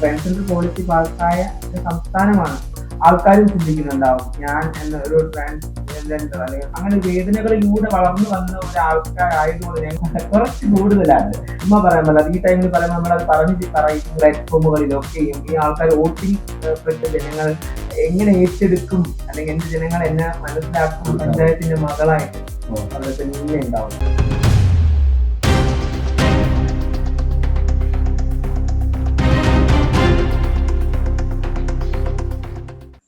Transgender policy പാസ്സായ സംസ്ഥാനമാണ്. ആൾക്കാരും ചിന്തിക്കുന്നുണ്ടാവും ഞാൻ എന്ന ഒരു ട്രാൻസ്ജെൻഡർ അല്ലെങ്കിൽ അങ്ങനെ വേദനകളിലൂടെ വളർന്നു വന്ന ഒരു ആൾക്കാരായതുകൊണ്ട് ഞങ്ങൾ കുറച്ച് കൂടുതലാണ്. ഉമ്മ പറയാൻ പറ്റില്ല ഈ ടൈമിൽ പറയുമ്പോൾ നമ്മൾ അത് പറഞ്ഞ് പറയും പ്ലാറ്റ്ഫോമുകളിലൊക്കെയും ഈ ആൾക്കാർ വോട്ടിംഗ് പെട്ട് ജനങ്ങൾ എങ്ങനെ ഏറ്റെടുക്കും അല്ലെങ്കിൽ എന്റെ ജനങ്ങൾ എന്നെ മനസ്സിലാക്കും പഞ്ചായത്തിന്റെ മകളായിട്ട്. അത് തന്നെ ഉണ്ടാവും.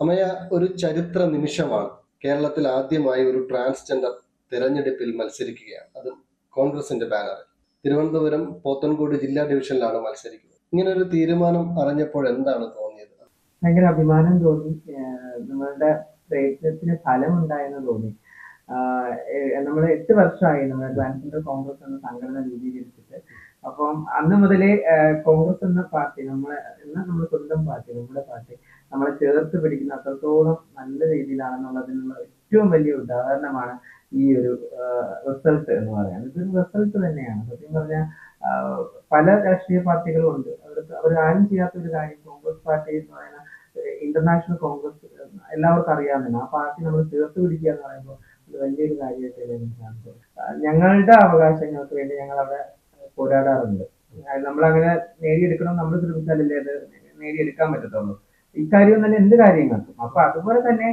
അമയ ഒരു ചരിത്ര നിമിഷമാണ്. കേരളത്തിൽ ആദ്യമായി ഒരു ട്രാൻസ്ജെൻഡർ തിരഞ്ഞെടുപ്പിൽ മത്സരിക്കുകയാണ്. അത് കോൺഗ്രസിന്റെ ബാനറിൽ. തിരുവനന്തപുരം പോത്തൻകോട് ജില്ലാ ഡിവിഷനിലാണ് മത്സരിക്കുന്നത്. ഇങ്ങനെ ഒരു തീരുമാനം അറിഞ്ഞപ്പോൾ എന്താണ് തോന്നിയത്? ഭയങ്കര അഭിമാനം തോന്നി. നമ്മളുടെ പ്രയത്നത്തിന് ഫലം ഉണ്ടായെന്ന് തോന്നി നമ്മൾ എട്ട് വർഷമായി നമ്മൾ ട്രാൻസ്ജെൻഡർ കോൺഗ്രസ് എന്ന സംഘടന രൂപീകരിച്ചിട്ട്. അപ്പം അന്ന് മുതലേ കോൺഗ്രസ് എന്ന പാർട്ടി നമ്മളെ നമ്മൾ പാർട്ടി നമ്മുടെ പാർട്ടി നമ്മളെ ചേർത്ത് പിടിക്കുന്ന അത്രത്തോളം നല്ല രീതിയിലാണെന്നുള്ളതിനുള്ള ഏറ്റവും വലിയ ഉദാഹരണമാണ് ഈ ഒരു റിസൾട്ട് എന്ന് പറയുന്നത്. ഇതൊരു റിസൾട്ട് തന്നെയാണ്. സത്യം പറഞ്ഞാൽ പല രാഷ്ട്രീയ പാർട്ടികളും ഉണ്ട്. അവർക്ക് അവർ ആരും ചെയ്യാത്ത ഒരു കാര്യം കോൺഗ്രസ് പാർട്ടി എന്ന് പറയുന്ന ഇന്റർനാഷണൽ കോൺഗ്രസ് എല്ലാവർക്കും അറിയാവുന്നതാണ്. ആ പാർട്ടി നമ്മൾ ചേർത്ത് പിടിക്കുക എന്ന് പറയുമ്പോൾ അത് വലിയൊരു കാര്യമായിട്ട് എനിക്ക് കാണുന്നത്. ഞങ്ങളുടെ അവകാശങ്ങൾക്ക് വേണ്ടി ഞങ്ങൾ അവിടെ പോരാടാറുണ്ട്. നമ്മൾ നമ്മളങ്ങനെ നേടിയെടുക്കണം നമ്മൾ ശ്രമിച്ചാലല്ലേ അത് നേടിയെടുക്കാൻ പറ്റത്തുള്ളൂ. ഇക്കാര്യം തന്നെ എന്ത് കാര്യങ്ങൾക്കും? അപ്പൊ അതുപോലെ തന്നെ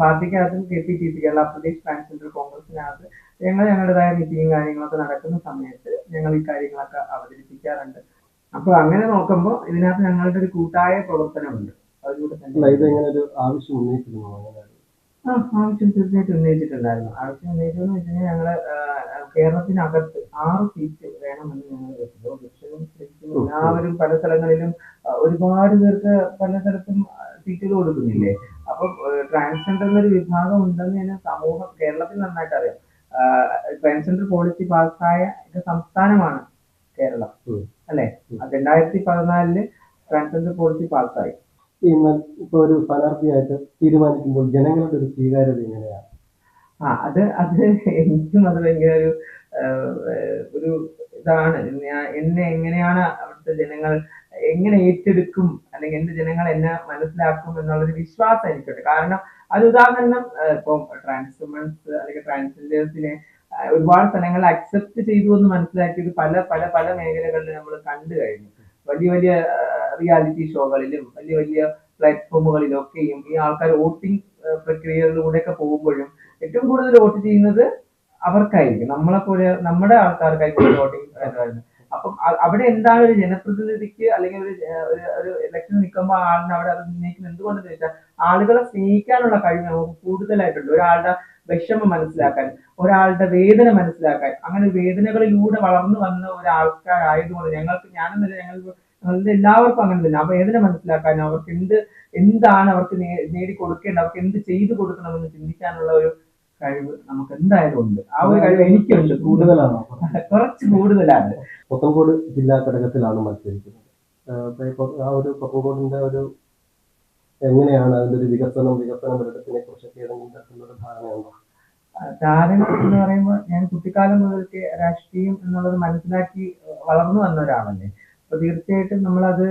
പാർട്ടിക്കകത്തും K P T P Kerala Pradesh transgender കോൺഗ്രസിനകത്ത് ഞങ്ങൾ ഞങ്ങളുടേതായ മീറ്റിംഗും കാര്യങ്ങളൊക്കെ നടക്കുന്ന സമയത്ത് ഞങ്ങൾ ഈ കാര്യങ്ങളൊക്കെ അവതരിപ്പിക്കാറുണ്ട്. അപ്പൊ അങ്ങനെ നോക്കുമ്പോൾ ഇതിനകത്ത് ഞങ്ങളുടെ ഒരു കൂട്ടായ പ്രവർത്തനമുണ്ട്. അതിലൂടെ തന്നെ ഇത് ഒരു ആവശ്യം ഉന്നയിച്ചിരുന്നു ആ ആവശ്യം തീർച്ചയായിട്ടും ഉന്നയിച്ചിട്ടുണ്ടായിരുന്നു. ആവശ്യം ഉന്നയിച്ചതെന്ന് വെച്ച് കഴിഞ്ഞാൽ ഞങ്ങൾ കേരളത്തിനകത്ത് ആറ് സീറ്റ് വേണമെന്ന് ഞങ്ങൾ ലക്ഷ്യവും ശരിക്കും എല്ലാവരും പല സ്ഥലങ്ങളിലും ഒരുപാട് പേർക്ക് പല സ്ഥലത്തും സീറ്റുകൾ കൊടുക്കുന്നില്ലേ? അപ്പൊ ട്രാൻസ്ജെൻഡർ എന്നൊരു വിഭാഗം ഉണ്ടെന്ന് തന്നെ സമൂഹം കേരളത്തിൽ നന്നായിട്ട് അറിയാം. ട്രാൻസ്ജെൻഡർ പോളിസി പാസ്സായ ഒരു സംസ്ഥാനമാണ് കേരളം. അല്ലെ? രണ്ടായിരത്തി പതിനാലിൽ ട്രാൻസ്ജെൻഡർ പോളിസി പാസ്സായി ഈ മൽ- ഇപ്പൊ ഒരു സ്ഥാനാർത്ഥിയായിട്ട് തീരുമാനിക്കുമ്പോൾ ജനങ്ങളുടെ ഒരു സ്വീകാര്യത എങ്ങനെയാണ്? ആ അത് അത് എനിക്കും അത് ഭയങ്കര ഒരു ഒരു ഇതാണ്. ഞാൻ എന്നെ എങ്ങനെയാണ് അവിടുത്തെ ജനങ്ങൾ എങ്ങനെ ഏറ്റെടുക്കും അല്ലെങ്കിൽ എന്റെ ജനങ്ങൾ എന്നെ മനസ്സിലാക്കും എന്നുള്ളൊരു വിശ്വാസം എനിക്കുണ്ട്. കാരണം അത് ഉദാഹരണം ഇപ്പം ട്രാൻസ്വുമൻസ് അല്ലെങ്കിൽ ട്രാൻസ്ജെൻഡേഴ്സിനെ ഒരുപാട് സ്ഥലങ്ങളിൽ അക്സെപ്റ്റ് ചെയ്തു എന്ന് മനസ്സിലാക്കിയത് പല പല പല മേഖലകളിൽ നമ്മൾ കണ്ടു കഴിഞ്ഞു. വലിയ വലിയ റിയാലിറ്റി ഷോകളിലും വലിയ വലിയ പ്ലാറ്റ്ഫോമുകളിലും ഒക്കെയും ഈ ആൾക്കാർ വോട്ടിംഗ് പ്രക്രിയകളിലൂടെയൊക്കെ പോകുമ്പോഴും ഏറ്റവും കൂടുതൽ വോട്ട് ചെയ്യുന്നത് അവർക്കായിരിക്കും. നമ്മളെ പോലെ നമ്മുടെ ആൾക്കാർക്കായിരിക്കും വോട്ടിംഗ് അപ്പം അവിടെ എന്താണ് ഒരു ജനപ്രതിനിധിക്ക് അല്ലെങ്കിൽ ഒരു ഒരു- ഒരു ഇലക്ഷൻ നിൽക്കുമ്പോൾ ആളിനെ അവിടെ അത് ഉന്നയിക്കുന്നത്? എന്തുകൊണ്ടെന്ന് ചോദിച്ചാൽ ആളുകളെ സ്നേഹിക്കാനുള്ള കഴിവ് നമുക്ക് കൂടുതലായിട്ടുണ്ട്. ഒരാളുടെ വിഷമം മനസ്സിലാക്കാൻ ഒരാളുടെ വേദന മനസ്സിലാക്കാൻ. അങ്ങനെ വേദനകളിലൂടെ വളർന്നു വന്ന ഒരാൾക്കാരായതുകൊണ്ട് ഞങ്ങൾക്ക് ഞാനെന്നല്ല ഞങ്ങൾ ഞങ്ങളുടെ എല്ലാവർക്കും അങ്ങനെ തന്നെ. ആ വേദന മനസ്സിലാക്കാൻ അവർക്ക് എന്ത് എന്താണ് അവർക്ക് നേടിക്കൊടുക്കേണ്ടത് അവർക്ക് എന്ത് ചെയ്തു കൊടുക്കണമെന്ന് ചിന്തിക്കാനുള്ള ഒരു കഴിവ് നമുക്ക് എന്തായാലും ഉണ്ട്. ആ ഒരു കഴിവ് എനിക്കുണ്ട്. കൂടുതലാണ്? കുറച്ച് കൂടുതലാണ്. പൊത്തൻകോട് ജില്ലാ ഘടകത്തിലാണ് മത്സരിക്കുന്നത്. ആ ഒരു പൊത്തൻകോടിന്റെ ഒരു എങ്ങനെയാണ് അതിന്റെ ഒരു വികസനം വികസന വികസനത്തിനെ കുറിച്ചൊക്കെ ഏതെങ്കിലും തരത്തിലുള്ള ധാരണയുണ്ടോ? ധാരണ എന്ന് പറയുമ്പോൾ ഞാൻ കുട്ടിക്കാലം മുതൽക്ക് രാഷ്ട്രീയം എന്നുള്ളത് മനസ്സിലാക്കി വളർന്നു വന്ന ഒരാളല്ലേ അപ്പൊ തീർച്ചയായിട്ടും നമ്മളത്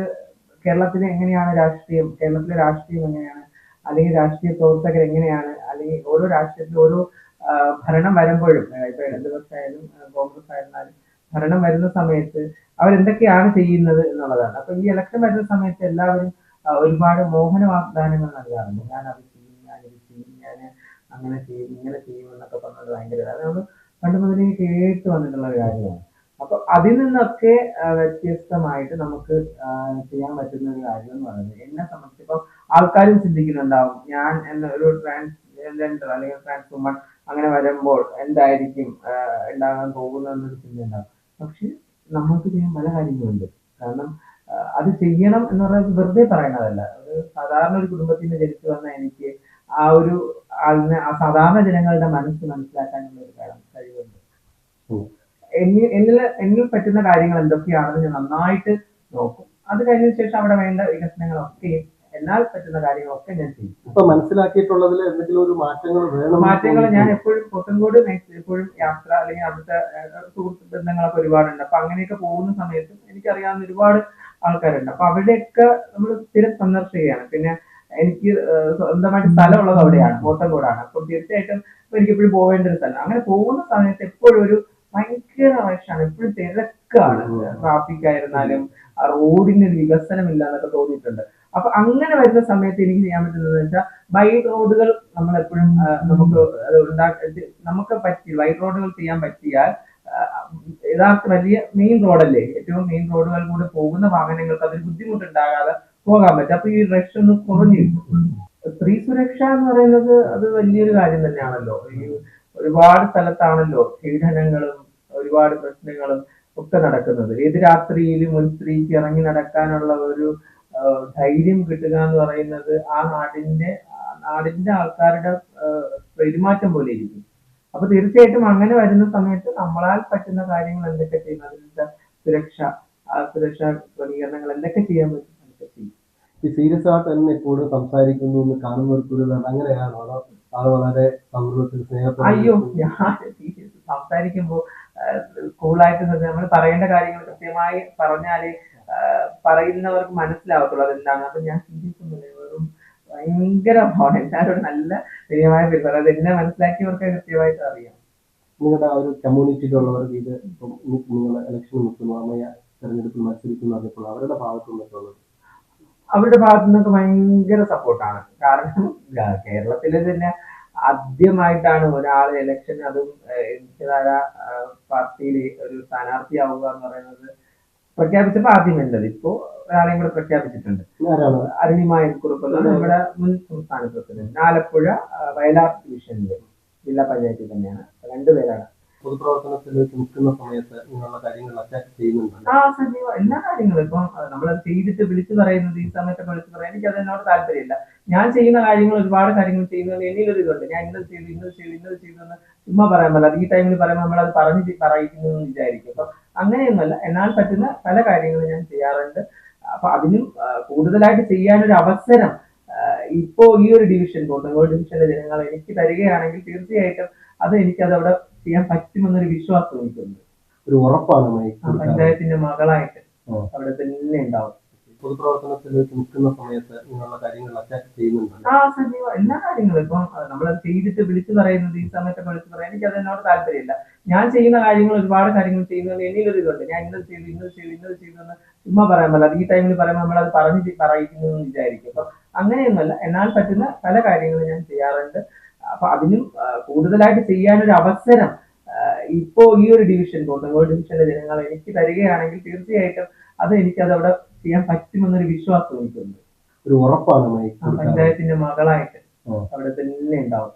കേരളത്തിലെ എങ്ങനെയാണ് രാഷ്ട്രീയം കേരളത്തിലെ രാഷ്ട്രീയം എങ്ങനെയാണ്? അല്ലെങ്കിൽ രാഷ്ട്രീയ പ്രവർത്തകർ എങ്ങനെയാണ്? അല്ലെങ്കിൽ ഓരോ രാഷ്ട്രീയത്തിലും ഓരോ ഭരണം വരുമ്പോഴും ഇപ്പൊ ഇടതുപക്ഷ ആയാലും കോൺഗ്രസ് ആയിരുന്നാലും ഭരണം വരുന്ന സമയത്ത് അവരെന്തൊക്കെയാണ് ചെയ്യുന്നത് എന്നുള്ളതാണ്. അപ്പൊ ഈ ഇലക്ഷൻ വരുന്ന സമയത്ത് എല്ലാവരും ഒരുപാട് മോഹന വാഗ്ദാനങ്ങൾ നൽകാറുണ്ട്. ഞാൻ അത് ചെയ്യും ഞാൻ ഇത് ചെയ്യും ഞാൻ അങ്ങനെ ചെയ്യും ഇങ്ങനെ ചെയ്യും എന്നൊക്കെ പറഞ്ഞത് ഭയങ്കര അത് നമ്മൾ പണ്ട് മുതലേ കേട്ട് വന്നിട്ടുള്ള ഒരു കാര്യമാണ്. അപ്പൊ അതിൽ നിന്നൊക്കെ വ്യത്യസ്തമായിട്ട് നമുക്ക് ചെയ്യാൻ പറ്റുന്ന ഒരു കാര്യം എന്ന് പറയുന്നത് എന്നെ സംബന്ധിച്ച് ഇപ്പം ആൾക്കാരും ചിന്തിക്കുന്നുണ്ടാവും ഞാൻ എന്ന ഒരു ട്രാൻസ്ജെൻഡർ അല്ലെങ്കിൽ ട്രാൻസ് വുമൺ അങ്ങനെ വരുമ്പോൾ എന്തായിരിക്കും ഉണ്ടാകാൻ പോകുന്നത് എന്നൊരു ചിന്ത ഉണ്ടാവും പക്ഷെ നമുക്ക് ചെയ്യാൻ പല കാര്യങ്ങളുണ്ട്. കാരണം അത് ചെയ്യണം എന്ന് പറയുന്നത് വെറുതെ പറയണതല്ല ഒരു സാധാരണ ഒരു കുടുംബത്തിൽ നിന്ന് ജനിച്ചു വന്ന എനിക്ക് ആ ഒരു ആ സാധാരണ ജനങ്ങളുടെ മനസ്സ് മനസ്സിലാക്കാനുള്ള ഒരു കാര്യം കഴിവുണ്ട്. എന്നിൽ എന്നിൽ പറ്റുന്ന കാര്യങ്ങൾ എന്തൊക്കെയാണെന്ന് ഞാൻ നന്നായിട്ട് നോക്കും. അത് കഴിഞ്ഞ ശേഷം അവിടെ വേണ്ട വികസനങ്ങളൊക്കെയും എന്നാൽ പറ്റുന്ന കാര്യങ്ങളൊക്കെ ഞാൻ ചെയ്യും. ഇപ്പൊ മനസ്സിലാക്കിയിട്ടുള്ളതിൽ എന്തെങ്കിലും ഒരു മാറ്റങ്ങൾ വേണം മാറ്റങ്ങൾ ഞാൻ എപ്പോഴും മേഖല- എപ്പോഴും യാത്ര അല്ലെങ്കിൽ അവിടുത്തെ സുഹൃത്ത് ബന്ധങ്ങളൊക്കെ ഒരുപാടുണ്ട്. അപ്പൊ അങ്ങനെയൊക്കെ പോകുന്ന സമയത്ത് എനിക്കറിയാവുന്ന ഒരുപാട് ആൾക്കാരുണ്ട്. അപ്പൊ അവിടെയൊക്കെ നമ്മൾ സ്ഥിരം സന്ദർശിക്കുകയാണ്. പിന്നെ എനിക്ക് സ്വന്തമായിട്ട് സ്ഥലമുള്ളത് അവിടെയാണ് പോത്തൻകോടാണ് അപ്പം തീർച്ചയായിട്ടും ഇപ്പൊ എനിക്ക് എപ്പോഴും പോവേണ്ട ഒരു സ്ഥലം. അങ്ങനെ പോകുന്ന സമയത്ത് എപ്പോഴും ഒരു ഭയങ്കര റഷാണ് എപ്പോഴും തിരക്കാണ്. ട്രാഫിക് ആയിരുന്നാലും ആ റോഡിന് വികസനം വികസനമില്ല എന്നൊക്കെ തോന്നിയിട്ടുണ്ട്. അപ്പൊ അങ്ങനെ വരുന്ന സമയത്ത് എനിക്ക് ചെയ്യാൻ പറ്റുന്നത് വെച്ചാൽ ബൈ റോഡുകൾ നമ്മൾ എപ്പോഴും നമുക്ക് ഉണ്ടാക്കി നമുക്ക് പറ്റി വൈഡ് റോഡുകൾ ചെയ്യാൻ പറ്റിയാൽ യഥാർത്ഥ വലിയ മെയിൻ റോഡല്ലേ ഏറ്റവും മെയിൻ റോഡുകൾ കൂടെ പോകുന്ന വാഹനങ്ങൾക്ക് അതിന് ബുദ്ധിമുട്ടുണ്ടാകാതെ പോകാൻ പറ്റും. അപ്പൊ ഈ റഷ് ഒന്ന് കുറഞ്ഞു സ്ത്രീ സുരക്ഷ എന്ന് പറയുന്നത് അത് വലിയൊരു കാര്യം തന്നെയാണല്ലോ. ഈ ഒരുപാട് സ്ഥലത്താണല്ലോ പീഡനങ്ങളും ഒരുപാട് പ്രശ്നങ്ങളും ഒക്കെ നടക്കുന്നത്. ഏത് രാത്രിയിലും ഒരു സ്ത്രീക്ക് ഇറങ്ങി നടക്കാനുള്ള ഒരു ധൈര്യം കിട്ടുക എന്ന് പറയുന്നത് ആ നാടിന്റെ നാടിന്റെ ആൾക്കാരുടെ പെരുമാറ്റം പോലെ ഇരിക്കും. അപ്പൊ തീർച്ചയായിട്ടും അങ്ങനെ വരുന്ന സമയത്ത് നമ്മളാൽ പറ്റുന്ന കാര്യങ്ങൾ എന്തൊക്കെ ചെയ്യും? അതിന്റെ സുരക്ഷ സുരക്ഷാ ക്രമീകരണങ്ങൾ എന്തൊക്കെ ചെയ്യാൻ പറ്റും? അതൊക്കെ ചെയ്യും. ഈ സീരിയസ് ആയിട്ട് തന്നെ എപ്പോഴും സംസാരിക്കുന്നു എന്ന് കാണുന്നവർക്ക് ഒരു ഇതാണ്. അങ്ങനെയാണോ? അതോ അത് വളരെ സൗഹൃദത്തിൽ സ്നേഹത്തിൽ അയ്യോ ഞാൻ സംസാരിക്കുമ്പോ കൂളായിട്ട് നമ്മൾ പറയേണ്ട കാര്യങ്ങൾ കൃത്യമായി പറഞ്ഞാലേ പറയുന്നവർക്ക് മനസ്സിലാവത്തുള്ളൂ അതെന്താണ്. അപ്പൊ ഞാൻ ചിന്തിക്കുന്നില്ല. വെറും ഭയങ്കര എല്ലാവരും നല്ല പ്രിയമായ പെരുമാറും അത് എന്നെ മനസ്സിലാക്കിയവർക്ക് കൃത്യമായിട്ട് അറിയാം. നിങ്ങളുടെ ആ ഒരു കമ്മ്യൂണിറ്റിയിലുള്ളവർക്ക് ഇത് ഇപ്പം നിങ്ങൾ ഇലക്ഷൻ നിൽക്കുന്നു അമ്മയ തെരഞ്ഞെടുപ്പിൽ മത്സരിക്കുന്നു അതിപ്പോൾ അവരുടെ ഭാഗത്തു നിന്നൊക്കെയുള്ളത് അവരുടെ ഭാഗത്തു നിന്നൊക്കെ ഭയങ്കര സപ്പോർട്ടാണ് കാരണം കേരളത്തിൽ തന്നെ ആദ്യമായിട്ടാണ് ഒരാൾ ഇലക്ഷൻ അതും പാർട്ടിയിൽ ഒരു സ്ഥാനാർത്ഥിയാവുക എന്ന് പറയുന്നത് പ്രഖ്യാപിച്ചപ്പോൾ ആദ്യം വേണ്ടത് ഇപ്പോ ഒരാളെയും കൂടെ പ്രഖ്യാപിച്ചിട്ടുണ്ട്. അരുണിമായ കുറുപ്പ് നമ്മുടെ മുൻ സംസ്ഥാന പ്രസിഡന്റ്. ആലപ്പുഴ വയലാർ ഡിവിഷനിലെ ജില്ലാ പഞ്ചായത്തിൽ തന്നെയാണ്. രണ്ടുപേരാണ് പൊതുപ്രവർത്തനത്തിൽ നിൽക്കുന്ന സമയത്ത് ഇങ്ങനെയുള്ള കാര്യങ്ങളൊക്കെ ചെയ്യുന്നുണ്ട്? ആ സജീവ എല്ലാ കാര്യങ്ങളും. ഇപ്പം നമ്മൾ ചെയ്തിട്ട് വിളിച്ചു പറയുന്നത് ഈ സമയത്തൊക്കെ വിളിച്ചു പറയാൻ എനിക്ക് അതിനോട് താല്പര്യമില്ല. ഞാൻ ചെയ്യുന്ന കാര്യങ്ങൾ ഒരുപാട് കാര്യങ്ങൾ ചെയ്യുന്നത് എന്നിലൊരു ഇതുണ്ട്. ഞാൻ ഇന്നത് ചെയ്തു ഇന്നത് ചെയ്തു ഇന്നത് ചെയ്തു എന്ന് ചുമ്മാ പറയാൻ പറ്റില്ല. ഈ ടൈമിൽ പറയുമ്പോൾ നമ്മൾ അത് പറഞ്ഞു പറയിക്കുന്നു എന്ന് വിചാരിക്കും. അപ്പൊ അങ്ങനെയൊന്നുമല്ല. എന്നാൽ പറ്റുന്ന പല കാര്യങ്ങളും ഞാൻ ചെയ്യാറുണ്ട്. അപ്പൊ അതിനും കൂടുതലായിട്ട് ചെയ്യാനൊരു അവസരം ഇപ്പോ ഈ ഒരു ഡിവിഷൻ കോട്ടങ്കോട് ഡിവിഷന്റെ ജനങ്ങൾ എനിക്ക് തരികയാണെങ്കിൽ തീർച്ചയായിട്ടും അത് എനിക്കത് അവിടെ ചെയ്യാൻ പറ്റുമെന്നൊരു വിശ്വാസം എനിക്കുണ്ട്. ഒരു ഉറപ്പാണ് പഞ്ചായത്തിന്റെ മകളായിട്ട് അവിടെ തന്നെ ഉണ്ടാവും. പൊതുപ്രവർത്തനത്തിൽ നിൽക്കുന്ന സമയത്ത് ഇങ്ങനെയുള്ള അറ്റാച്ച് ചെയ്യുന്നുണ്ട്? ആ സജീവ എല്ലാ കാര്യങ്ങളും. ഇപ്പം നമ്മൾ ചെയ്തിട്ട് വിളിച്ചു പറയുന്നത് ഈ സമയത്തൊക്കെ വിളിച്ചു പറയാൻ എനിക്ക് അതിനോട് താല്പര്യമില്ല. ഞാൻ ചെയ്യുന്ന കാര്യങ്ങൾ ഒരുപാട് കാര്യങ്ങൾ ചെയ്യുന്നത് എന്നിലൊരു ഇതുണ്ട്. ഞാൻ ഇന്നത് ചെയ്തു ഇന്നത് ചെയ്തു ഇന്നത് ചെയ്തു എന്ന് ചുമ്മാ പറയാൻ പറ്റില്ല. ഈ ടൈമിൽ പറയുമ്പോൾ നമ്മൾ അത് പറഞ്ഞ് പറയിക്കുന്നു എന്ന് വിചാരിക്കും. അപ്പൊ അങ്ങനെയൊന്നുമല്ല. എന്നാൽ പറ്റുന്ന പല കാര്യങ്ങളും ഞാൻ ചെയ്യാറുണ്ട്. അപ്പൊ അതിനും കൂടുതലായിട്ട് ചെയ്യാനൊരു അവസരം ഇപ്പോ ഈ ഒരു ഡിവിഷൻ കോട്ടങ്കോട് ഡിവിഷന്റെ ജനങ്ങൾ എനിക്ക് തരികയാണെങ്കിൽ തീർച്ചയായിട്ടും അത് എനിക്ക് അതവിടെ ചെയ്യാൻ പറ്റുമെന്നൊരു വിശ്വാസം എനിക്കുണ്ട്. ഒരു ഉറപ്പാണ് പഞ്ചായത്തിന്റെ മകളായിട്ട് അവിടെ തന്നെ ഉണ്ടാവും.